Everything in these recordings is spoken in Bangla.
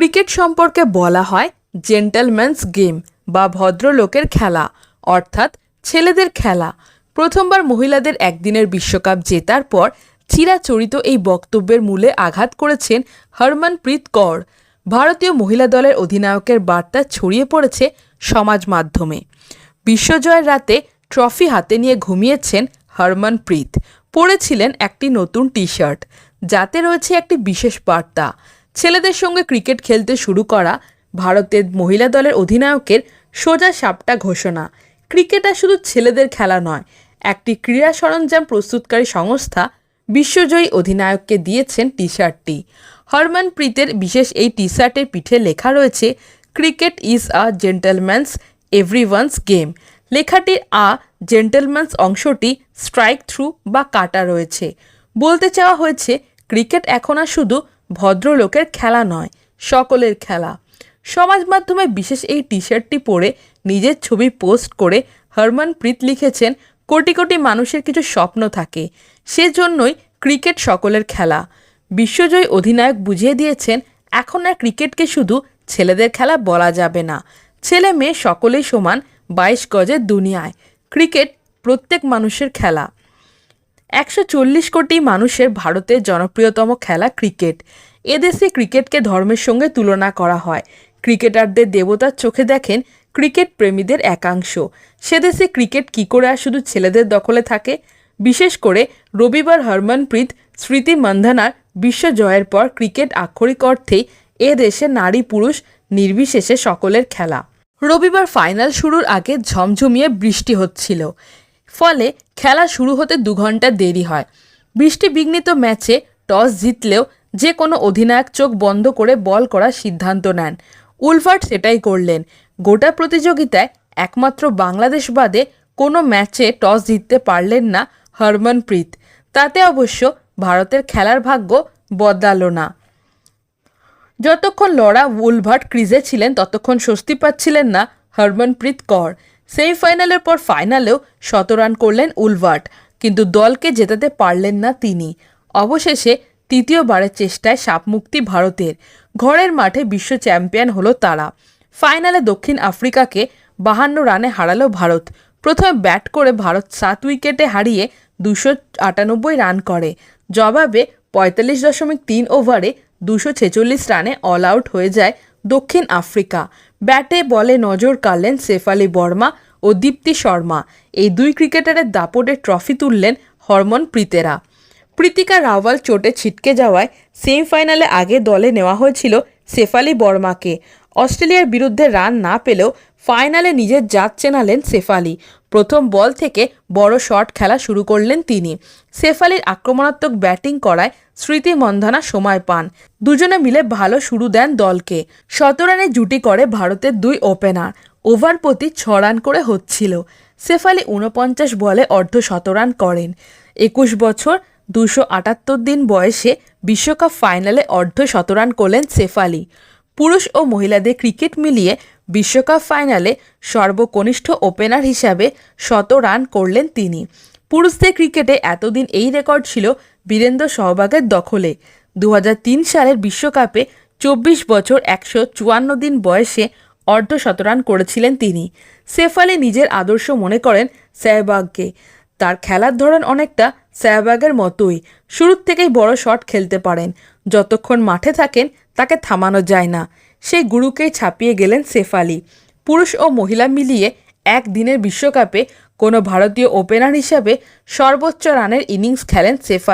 ক্রিকেট সম্পর্কে বলা হয় জেন্টলম্যানস গেম বা ভদ্রলোকের খেলা, অর্থাৎ ছেলেদের খেলা। প্রথমবার মহিলাদের একদিনের বিশ্বকাপ জেতার পর চিরাচরিত এই বক্তব্যের মূলে আঘাত করেছেন হরমনপ্রীত কৌর। ভারতীয় মহিলা দলের অধিনায়কের বার্তা ছড়িয়ে পড়েছে সমাজ মাধ্যমে। বিশ্বজয়ের রাতে ট্রফি হাতে নিয়ে ঘুমিয়েছেন হরমনপ্রীত। পরেছিলেন একটি নতুন টি শার্ট যাতে রয়েছে একটি বিশেষ বার্তা। ছেলেদের সঙ্গে ক্রিকেট খেলতে শুরু করা ভারতের মহিলা দলের অধিনায়কের সোজা সাপটা ঘোষণা। ক্রিকেট আর শুধু ছেলেদের খেলা নয়, একটি ক্রীড়া সরঞ্জাম প্রস্তুতকারী সংস্থা বিশ্বজয়ী অধিনায়ককে দিয়েছেন টি শার্টটি হরমনপ্রীতের বিশেষ এই টি শার্টের পিঠে লেখা রয়েছে, cricket is a gentleman's everyone's game. লেখাটির আ, জেন্টলম্যানস অংশটি স্ট্রাইক থ্রু বা কাটা রয়েছে। বলতে চাওয়া হয়েছে, ক্রিকেট এখন আর শুধু ভদ্রলোকের খেলা নয়, সকলের খেলা। সমাজ মাধ্যমে বিশেষ এই টি শার্টটি পরে নিজের ছবি পোস্ট করে হরমনপ্রীত লিখেছেন, কোটি কোটি মানুষের কিছু স্বপ্ন থাকে, সেজন্যই ক্রিকেট সকলের খেলা। বিশ্বজয়ী অধিনায়ক বুঝিয়ে দিয়েছেন, এখন আর ক্রিকেটকে শুধু ছেলেদের খেলা বলা যাবে না। ছেলে মেয়ে সকলেই সমান বাইশ গজের দুনিয়ায়। ক্রিকেট প্রত্যেক মানুষের খেলা। একশো চল্লিশ কোটি মানুষের ভারতের জনপ্রিয়তম খেলা ক্রিকেট। এদেশে ক্রিকেটকে ধর্মের সঙ্গে তুলনা করা হয়। ক্রিকেটারদের দেবতার চোখে দেখেন ক্রিকেট প্রেমীদের একাংশ। সেদেশে ক্রিকেট কী করে আর শুধু ছেলেদের দখলে থাকে? বিশেষ করে রবিবার হরমনপ্রীত, স্মৃতি মন্ধানার বিশ্ব জয়ের পর ক্রিকেট আক্ষরিক অর্থেই এ দেশে নারী পুরুষ নির্বিশেষে সকলের খেলা। রবিবার ফাইনাল শুরুর আগে ঝমঝমিয়ে বৃষ্টি হচ্ছিল। ফলে খেলা শুরু হতে দু ঘণ্টা দেরি হয়। বৃষ্টি বিঘ্নিত ম্যাচে টস জিতলেও যে কোনো অধিনায়ক চোখ বন্ধ করে বল করার সিদ্ধান্ত নেন। উলফার্ট সেটাই করলেন। গোটা প্রতিযোগিতায় একমাত্র বাংলাদেশ বাদে কোনো ম্যাচে টস জিততে পারলেন না হরমনপ্রীত। তাতে অবশ্য ভারতের খেলার ভাগ্য বদলালো না। যতক্ষণ লড়া উলভার্ট ক্রিজে ছিলেন, ততক্ষণ স্বস্তি পাচ্ছিলেন না হরমনপ্রীত কর। সেমিফাইনালের পর ফাইনালেও শত রান করলেন উলভার্ট, কিন্তু দলকে জেতাতে পারলেন না তিনি। অবশেষে তৃতীয়বারের চেষ্টায় সাপমুক্তি ভারতের। ঘরের মাঠে বিশ্ব চ্যাম্পিয়ন হলো তারা। ফাইনালে দক্ষিণ আফ্রিকাকে বাহান্ন রানে হারালো ভারত। প্রথমে ব্যাট করে ভারত সাত উইকেটে হারিয়ে দুশো আটানব্বই রান করে। জবাবে পঁয়তাল্লিশ দশমিক তিন ওভারে দুশো ছেচল্লিশ রানে অল আউট হয়ে যায় দক্ষিণ আফ্রিকা। ব্যাটে বলে নজর কাড়লেন শেফালি বর্মা ও দীপ্তি শর্মা। এই দুই ক্রিকেটারের দাপটে ট্রফি তুললেন হরমন প্রীতেরা। প্রীতিকা রাওয়াল চোটে ছিটকে যাওয়ায় সেমিফাইনালে আগে দলে নেওয়া হয়েছিল শেফালি বর্মাকে। অস্ট্রেলিয়ার বিরুদ্ধে রান না পেলেও ফাইনালে নিজের জাত চেনালেন শেফালি প্রথম বল থেকে বড় শট খেলা শুরু করলেন তিনি। শেফালির আক্রমণাত্মক ব্যাটিং করায় স্মৃতি মন্ধানা সময় পান। দুজনে মিলে ভালো শুরু দেন দলকে। শত রানে জুটি করে ভারতের দুই ওপেনার। ওভার প্রতি ছ রান করে হচ্ছিল। শেফালি ঊনপঞ্চাশ বলে অর্ধ শতরান করেন। একুশ বছর, দুশো আটাত্তর দিন বয়সে বিশ্বকাপ ফাইনালে অর্ধ শতরান করলেন শেফালি পুরুষ ও মহিলাদের ক্রিকেট মিলিয়ে বিশ্বকাপ ফাইনালে সর্বকনিষ্ঠ ওপেনার হিসাবে শত রান করলেন তিনি। পুরুষদের ক্রিকেটে এতদিন এই রেকর্ড ছিল বীরেন্দ্র সহবাগের দখলে। দু হাজার তিন সালের বিশ্বকাপে চব্বিশ বছর একশো চুয়ান্ন দিন বয়সে অর্ধ শতরান করেছিলেন তিনি। সেফ আলী নিজের আদর্শ মনে করেন সেহবাগকে। তার খেলার ধরন অনেকটা সেহবাগের মতোই। শুরুর থেকেই বড় শট খেলতে পারেন। যতক্ষণ মাঠে থাকেন তাকে থামানো যায় না। সেই গুরুকেই ছাপিয়ে গেলেন সেফ পুরুষ ও মহিলা মিলিয়ে এক দিনের বিশ্বকাপে কোনো ভারতীয় ওপেনার হিসাবে সর্বোচ্চ রানের ইনিংস খেলেন সেফ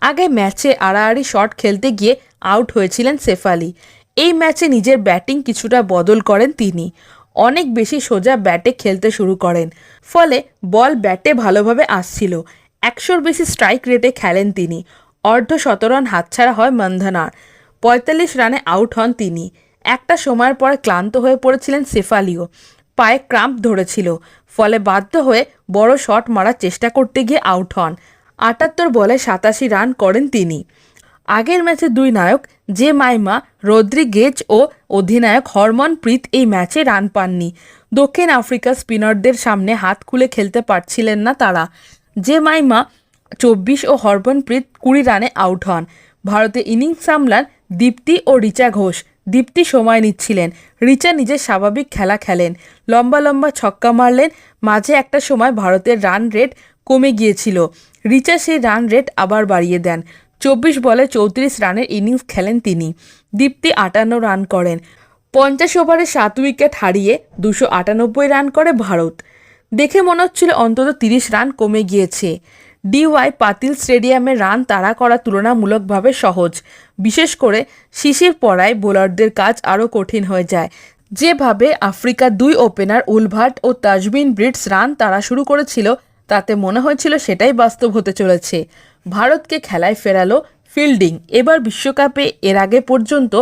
আগে ম্যাচে আড়াআড়ি শট খেলতে গিয়ে আউট হয়েছিলেন সেফ এই ম্যাচে নিজের ব্যাটিং কিছুটা বদল করেন তিনি। অনেক বেশি সোজা ব্যাটে খেলতে শুরু করেন। ফলে বল ব্যাটে ভালোভাবে আসছিল। একশোর বেশি স্ট্রাইক রেটে খেলেন তিনি। অর্ধ শতরান হাতছাড়া হয় মন্ধানার। পঁয়তাল্লিশ রানে আউট হন তিনি। একটা সময়ের পর ক্লান্ত হয়ে পড়েছিলেন সেফালিও। পায়ে ক্রাম্প ধরেছিল, ফলে বাধ্য হয়ে বড় শট মারার চেষ্টা করতে গিয়ে আউট হন। আটাত্তর বলে সাতাশি রান করেন তিনি। আগের ম্যাচে দুই নায়ক যে মাইমা, রদ্রিগেজ ও অধিনায়ক হরমনপ্রীত এই ম্যাচে রান পাননি। দক্ষিণ আফ্রিকার স্পিনারদের সামনে হাত খুলে খেলতে পারছিলেন না তারা। যে মাইমা, চব্বিশ ও হরমনপ্রীত কুড়ি রানে আউট হন। ভারতে ইনিংস সামলান দীপ্তি ও রিচা ঘোষ। দীপ্তি সময় নিচ্ছিলেন। রিচা নিজের স্বাভাবিক খেলা খেলেন। লম্বা লম্বা ছক্কা মারলেন। মাঝে একটা সময় ভারতের রান রেট কমে গিয়েছিল। রিচা সেই রান রেট আবার বাড়িয়ে দেন। চব্বিশ বলে চৌত্রিশ রানের ইনিংস খেলেন তিনি। দীপ্তি আটান্ন রান করেন। পঞ্চাশ ওভারে সাত উইকেট হারিয়ে দুশো আটানব্বই রান করে ভারত। দেখে মনে হচ্ছিল অন্তত তিরিশ রান কমে গিয়েছে। ডিওয়াই পাতিল স্টেডিয়ামে রান তাড়া করা তুলনামূলকভাবে সহজ। বিশেষ করে শিশির পড়ায় বোলারদের কাজ আরও কঠিন হয়ে যায়। যেভাবে আফ্রিকার দুই ওপেনার উলভাট ও তাজবিন ব্রিটস রান তাড়া শুরু করেছিল, তাতে মনে হয়েছিল সেটাই বাস্তব হতে চলেছে। ভারতকে খেলায় ফেরালো ফিল্ডিং। এবার বিশ্বকাপে এর আগে পর্যন্ত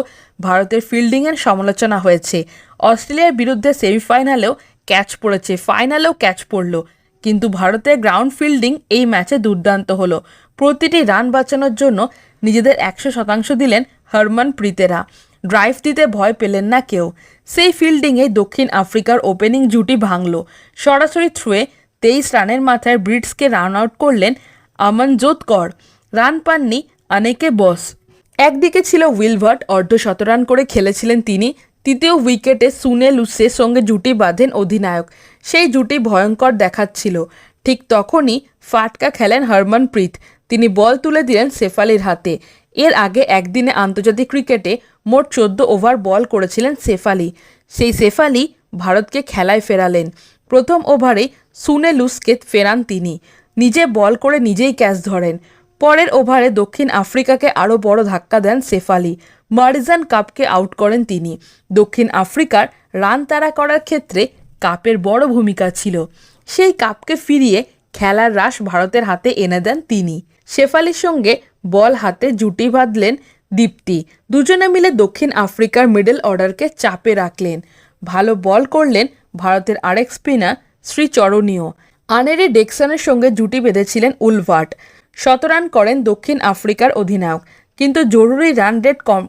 ভারতের ফিল্ডিংয়ের সমালোচনা হয়েছে। অস্ট্রেলিয়ার বিরুদ্ধে সেমিফাইনালেও ক্যাচ পড়েছে, ফাইনালেও ক্যাচ পড়ল। কিন্তু ভারতের গ্রাউন্ড ফিল্ডিং এই ম্যাচে দুর্দান্ত হলো। প্রতিটি রান বাঁচানোর জন্য নিজেদের একশো শতাংশ দিলেন হরমন প্রীতেরা। ড্রাইভ দিতে ভয় পেলেন না কেউ। সেই ফিল্ডিংয়ে দক্ষিণ আফ্রিকার ওপেনিং জুটি ভাঙল। সরাসরি থ্রুয়ে তেইশ রানের মাথায় ব্রিটসকে রান আউট করলেন আমনজোত কর। রান পাননি অনেকে বস একদিকে ছিল উইলভার্ট, অর্ধ শতরান করে খেলেছিলেন তিনি। তৃতীয় উইকেটে সুনে লুসের সঙ্গে জুটি বাঁধেন অধিনায়ক। সেই জুটি ভয়ঙ্কর দেখাচ্ছিল। ঠিক তখনই ফাটকা খেলেন হরমনপ্রীত। তিনি বল তুলে দিলেন শেফালির হাতে। এর আগে একদিনে আন্তর্জাতিক ক্রিকেটে মোট চোদ্দ ওভার বল করেছিলেন শেফালি। সেই শেফালি ভারতকে খেলায় ফেরালেন। প্রথম ওভারে সুনে লুসকে ফেরান তিনি। নিজে বল করে নিজেই ক্যাচ ধরেন। পরের ওভারে দক্ষিণ আফ্রিকাকে আরও বড় ধাক্কা দেন সেফালি। মার্জান কাপকে আউট করেন তিনি। দক্ষিণ আফ্রিকার রান তাড়া করার ক্ষেত্রে কাপের বড় ভূমিকা ছিল। সেই কাপকে ফিরিয়ে খেলার রাশ ভারতের হাতে এনে দেন তিনি। শেফালির সঙ্গে বল হাতে জুটি বাঁধলেন দীপ্তি। দুজনে মিলে দক্ষিণ আফ্রিকার মিডল অর্ডারকে চাপে রাখলেন। ভালো বল করলেন ভারতের আরেক স্পিনার শ্রীচরণীয়। আনেরে ডেকসনের সঙ্গে জুটি বেঁধেছিলেন উলভাট শতরান করেন দক্ষিণ আফ্রিকার অধিনায়ক। কিন্তু জরুরি রান রেট কম,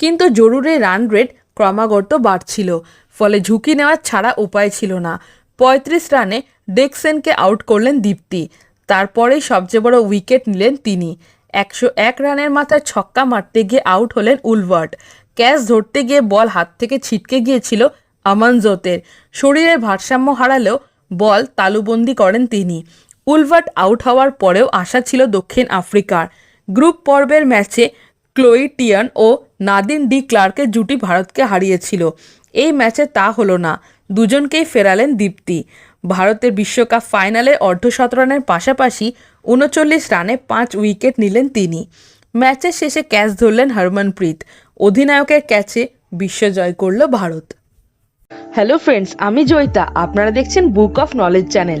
কিন্তু জরুরি রান রেট ক্রমাগত বাড়ছিল, ফলে ঝুঁকি নেওয়ার ছাড়া উপায় ছিল না। পঁয়ত্রিশ রানে ডেকসেনকে আউট করলেন দীপ্তি, তারপরেই সবচেয়ে বড় উইকেট নিলেন তিনি। একশো এক রানের মাথায় ছক্কা মারতে গিয়ে আউট হলেন উলভার্ট ক্যাচ ধরতে গিয়ে বল হাত থেকে ছিটকে গিয়েছিল আমানজোতের। শরীরের ভারসাম্য হারালেও বল তালুবন্দি করেন তিনি। উলভার্ট আউট হওয়ার পরেও আশা ছিল দক্ষিণ আফ্রিকার। গ্রুপ পর্বের ম্যাচে ক্লোই টিয়ান ও নাদিন ডি ক্লার্কের জুটি ভারতকে হারিয়েছিল। এই ম্যাচে তা হলো না, দুজনকেই ফেরালেন দীপ্তি। ভারতের বিশ্বকাপ ফাইনালে অর্ধশতরানের পাশাপাশি উনচল্লিশ রানে পাঁচ উইকেট নিলেন তিনি। ম্যাচের শেষে ক্যাচ ধরলেন হরমনপ্রীত। অধিনায়কের ক্যাচে বিশ্বজয় করল ভারত। হ্যালো ফ্রেন্ডস আমি জয়িতা। আপনারা দেখছেন বুক অফ নলেজ চ্যানেল